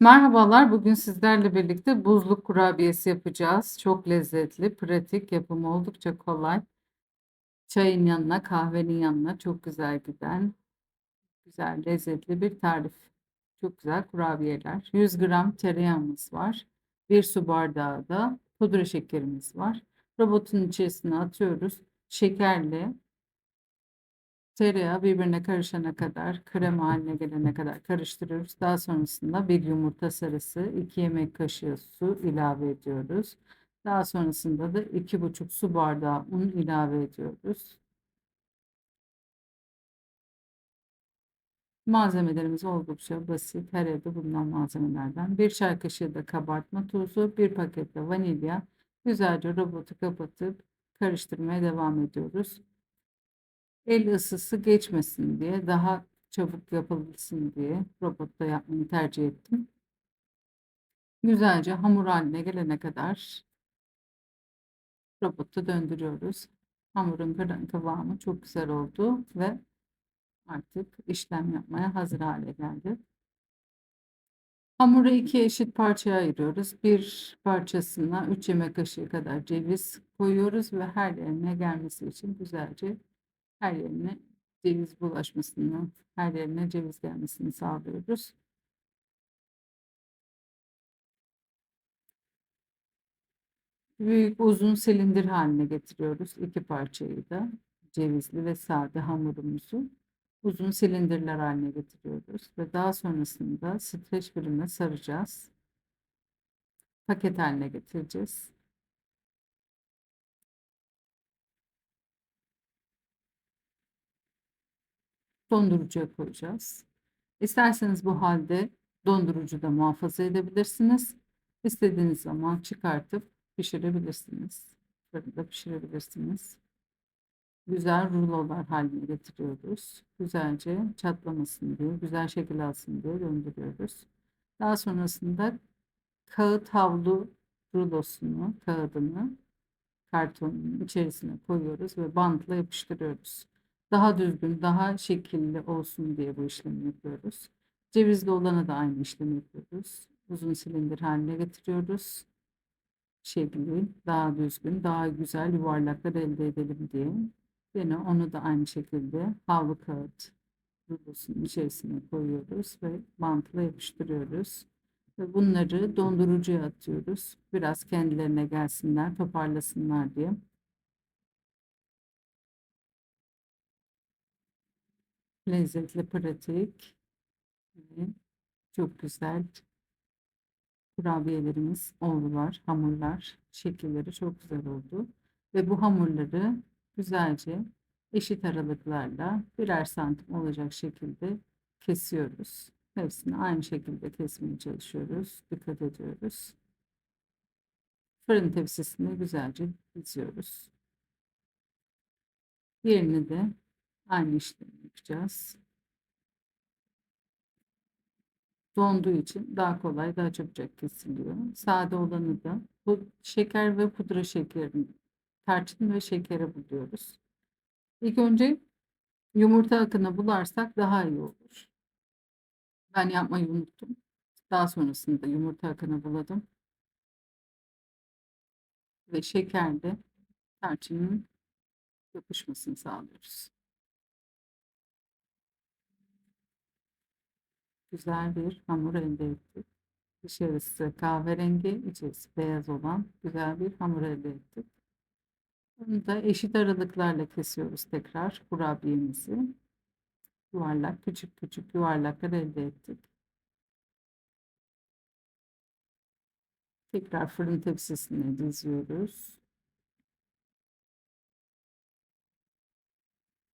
Merhabalar, bugün sizlerle birlikte buzluk kurabiyesi yapacağız. Çok lezzetli, pratik, yapımı oldukça kolay. Çayın yanına, kahvenin yanına çok güzel giden, güzel, lezzetli bir tarif. Çok güzel kurabiyeler. 100 gram tereyağımız var. 1 su bardağı da pudra şekerimiz var. Robotun içerisine atıyoruz. Şekerle Tereyağı birbirine karışana kadar, krema haline gelene kadar karıştırıyoruz. Daha sonrasında bir yumurta sarısı, 2 yemek kaşığı su ilave ediyoruz. Daha sonrasında da 2,5 su bardağı un ilave ediyoruz. Malzemelerimiz oldukça basit. Her evde bulunan malzemelerden. 1 çay kaşığı da kabartma tozu, 1 paket de vanilya. Güzelce robotu kapatıp karıştırmaya devam ediyoruz. El ısısı geçmesin diye, daha çabuk yapılsın diye robotta yapmayı tercih ettim. Güzelce hamur haline gelene kadar robotta döndürüyoruz. Hamurun kıvamı çok güzel oldu ve artık işlem yapmaya hazır hale geldi. Hamuru iki eşit parçaya ayırıyoruz. Bir parçasına 3 yemek kaşığı kadar ceviz koyuyoruz ve her yerine gelmesi için güzelce her yerine ceviz bulaşmasını, her yerine ceviz gelmesini sağlıyoruz. Büyük uzun silindir haline getiriyoruz. iki parçayı da cevizli ve sade hamurumuzu uzun silindirler haline getiriyoruz ve daha sonrasında streç filmle saracağız. Paket haline getireceğiz. Dondurucuya koyacağız. İsterseniz bu halde dondurucuda muhafaza edebilirsiniz. İstediğiniz zaman çıkartıp pişirebilirsiniz. Fırında pişirebilirsiniz. Güzel rulolar haline getiriyoruz. Güzelce çatlamasın diye, güzel şekil alsın diye döndürüyoruz. Daha sonrasında kağıt havlu rulosunu, kağıdını kartonun içerisine koyuyoruz ve bantla yapıştırıyoruz daha düzgün, daha şekilli olsun diye bu işlemi yapıyoruz. Cevizli olana da aynı işlemi yapıyoruz. Uzun silindir haline getiriyoruz. Şekli daha düzgün, daha güzel yuvarlaklar elde edelim diye. Yine onu da aynı şekilde havlu kağıt rulosunun içerisine koyuyoruz ve bantla yapıştırıyoruz. Ve bunları dondurucuya atıyoruz. Biraz kendilerine gelsinler, toparlasınlar diye. Lezzetli, pratik ve çok güzel kurabiyelerimiz oldular. Hamurlar, şekilleri çok güzel oldu. Ve bu hamurları güzelce eşit aralıklarla birer santim olacak şekilde kesiyoruz. Hepsini aynı şekilde kesmeye çalışıyoruz. Dikkat ediyoruz. Fırın tepsisine güzelce diziyoruz. Diğerini de Aynı işlemi yapacağız. Donduğu için daha kolay, daha çabucak kesiliyor. Sade olanı da bu şeker ve pudra şekerini, tarçın ve şekere buluyoruz. İlk önce yumurta akını bularsak daha iyi olur. Ben yapmayı unuttum. Daha sonrasında yumurta akını buladım. Ve şekerle tarçının yapışmasını sağlıyoruz. Güzel bir hamur elde ettik. Dışarısı kahverengi, içerisi beyaz olan güzel bir hamur elde ettik. Bunu da eşit aralıklarla kesiyoruz tekrar kurabiyemizi. Yuvarlak, küçük küçük yuvarlaklar elde ettik. Tekrar fırın tepsisine diziyoruz.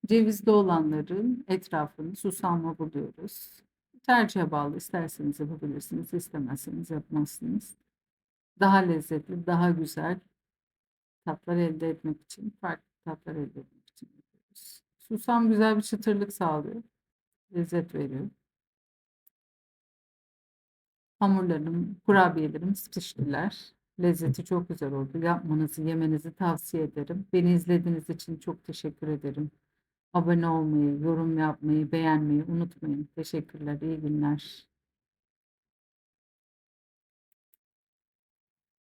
Cevizli olanların etrafını susamla buluyoruz. Tercihe bağlı. İsterseniz yapabilirsiniz, istemezseniz yapmazsınız. Daha lezzetli, daha güzel tatlar elde etmek için, farklı tatlar elde etmek için yapıyoruz. Susam güzel bir çıtırlık sağlıyor. Lezzet veriyor. Hamurlarım, kurabiyelerim piştiler. Lezzeti çok güzel oldu. Yapmanızı, yemenizi tavsiye ederim. Beni izlediğiniz için çok teşekkür ederim. Abone olmayı, yorum yapmayı, beğenmeyi unutmayın. Teşekkürler, iyi günler.